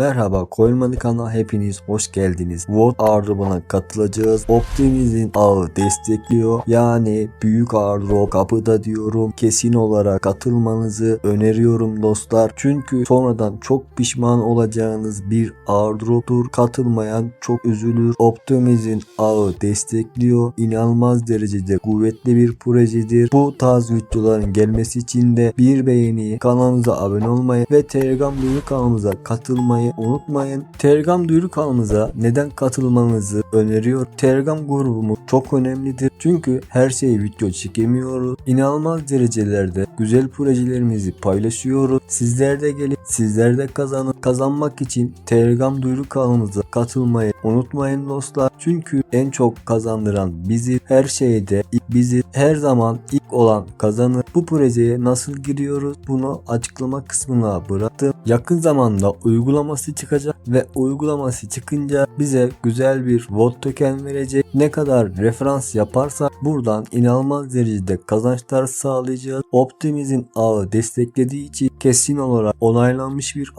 Merhaba Koyulmadı kanalına hepiniz hoş geldiniz. Vot airdrop'una katılacağız. Optimizm ağı destekliyor. Yani büyük airdrop kapıda diyorum. Kesin olarak katılmanızı öneriyorum dostlar. Çünkü sonradan çok pişman olacağınız bir airdrop'tur. Katılmayan çok üzülür. Optimizm ağı destekliyor. İnanılmaz derecede kuvvetli bir projedir. Bu tarz videoların gelmesi için de bir beğeni, kanalımıza abone olmayı ve Telegram duyuru kanalımıza katılmayı unutmayın. Telegram duyuru kanalımıza neden katılmanızı öneriyor. Telegram grubumuz çok önemlidir. Çünkü her şeyi video çekemiyoruz. İnanılmaz derecelerde güzel projelerimizi paylaşıyoruz. Sizler de gelin, sizler de kazanın. Kazanmak için Telegram duyuru kanalımıza katılmayı unutmayın dostlar. Çünkü en çok kazandıran bizi her şeyde bizi her zaman ilk olan kazanır. Bu projeye nasıl giriyoruz? Bunu açıklama kısmına bıraktım. Yakın zamanda uygulaması çıkacak ve uygulaması çıkınca bize güzel bir vote token verecek. Ne kadar referans yaparsak buradan inanılmaz derecede kazançlar sağlayacağız. Optimizm ağı desteklediği için kesin olarak onaylanmış bir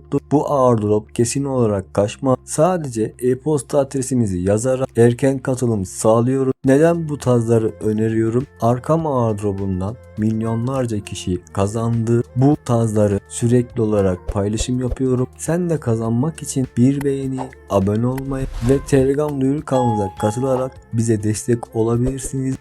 airdrop'tur. Bu airdrop kesin olarak kaçma. Sadece e-posta adresimizi yazarak erken katılım sağlıyoruz. Neden bu tarzları öneriyorum? Arkam airdrop'undan milyonlarca kişi kazandı. Bu tarzları sürekli olarak paylaşım yapıyorum. Sen de kazanmak için bir beğeni, abone olmayı ve Telegram duyuru kanalımıza katılarak bize destek olabilirsiniz.